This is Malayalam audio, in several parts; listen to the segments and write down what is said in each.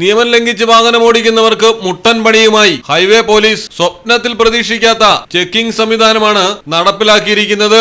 നിയമം ലംഘിച്ച് വാഹനം ഓടിക്കുന്നവർക്ക് മുട്ടൻ പണിയുമായി ഹൈവേ പോലീസ് സ്വപ്നത്തിൽ പ്രതീക്ഷിക്കാത്ത ചെക്കിംഗ് സംവിധാനമാണ് നടപ്പിലാക്കിയിരിക്കുന്നത്.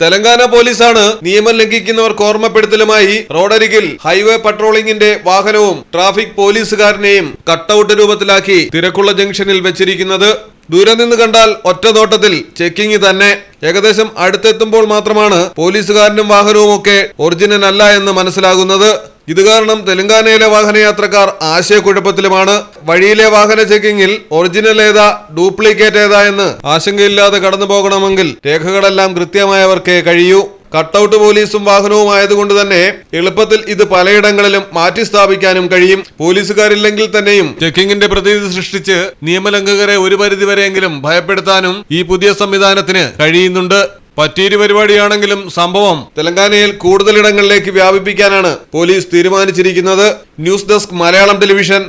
തെലങ്കാന പോലീസാണ് നിയമം ലംഘിക്കുന്നവർക്ക് ഓർമ്മപ്പെടുത്തലുമായി റോഡരികിൽ ഹൈവേ പട്രോളിംഗിന്റെ വാഹനവും ട്രാഫിക് പോലീസുകാരനെയും കട്ടൌട്ട് രൂപത്തിലാക്കി തിരക്കുള്ള ജംഗ്ഷനിൽ വെച്ചിരിക്കുന്നത്. ദൂരെ നിന്ന് കണ്ടാൽ ഒറ്റ നോട്ടത്തിൽ ചെക്കിംഗ് തന്നെ. ഏകദേശം അടുത്തെത്തുമ്പോൾ മാത്രമാണ് പോലീസുകാരനും വാഹനവും ഒക്കെ ഒറിജിനൽ അല്ല എന്ന് മനസ്സിലാകുന്നത്. ഇത് കാരണം തെലങ്കാനയിലെ വാഹനയാത്രക്കാർ ആശയക്കുഴപ്പത്തിലുമാണ്. വഴിയിലെ വാഹന ചെക്കിങ്ങിൽ ഒറിജിനൽ ഏതാ ഡ്യൂപ്ലിക്കേറ്റ് ഏതാ എന്ന് ആശങ്കയില്ലാതെ കടന്നു പോകണമെങ്കിൽ രേഖകളെല്ലാം കൃത്യമായവർക്കേ കഴിയൂ. കട്ടൌട്ട് പോലീസും വാഹനവും ആയതുകൊണ്ട് തന്നെ എളുപ്പത്തിൽ ഇത് പലയിടങ്ങളിലും മാറ്റി സ്ഥാപിക്കാനും കഴിയും. പോലീസുകാരില്ലെങ്കിൽ തന്നെയും ചെക്കിങ്ങിന്റെ പ്രതീതി സൃഷ്ടിച്ച് നിയമലംഘകരെ ഒരു പരിധിവരെയെങ്കിലും ഭയപ്പെടുത്താനും ഈ പുതിയ സംവിധാനത്തിന് കഴിയുന്നുണ്ട്. പറ്റീര് പരിപാടിയാണെങ്കിലും സംഭവം തെലങ്കാനയിൽ കൂടുതലിടങ്ങളിലേക്ക് വ്യാപിപ്പിക്കാനാണ് പോലീസ് തീരുമാനിച്ചിരിക്കുന്നത്. News desk Malayalam television.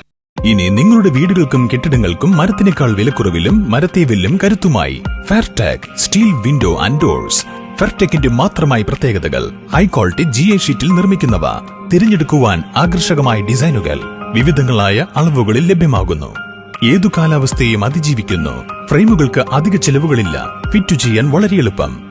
ഇനി നിങ്ങളുടെ വീടുകൾക്കും കെട്ടിടങ്ങൾക്കും മരത്തിനേക്കാൾ വിലക്കുറവിലും മരത്തെ വില്ലും കരുത്തുമായി. Fairtag steel window and doors ഫെർടെക്കിന്റെ മാത്രമായി പ്രത്യേകതകൾ. ഹൈ ക്വാളിറ്റി ജി എ ഷീറ്റിൽ നിർമ്മിക്കുന്നവ. തിരഞ്ഞെടുക്കുവാൻ ആകർഷകമായ ഡിസൈനുകൾ. വിവിധങ്ങളായ അളവുകളിൽ ലഭ്യമാകുന്നു. ഏതു കാലാവസ്ഥയും അതിജീവിക്കുന്നു. ഫ്രെയിമുകൾക്ക് അധിക ചെലവുകളില്ല. ഫിറ്റ് ചെയ്യാൻ വളരെ എളുപ്പം.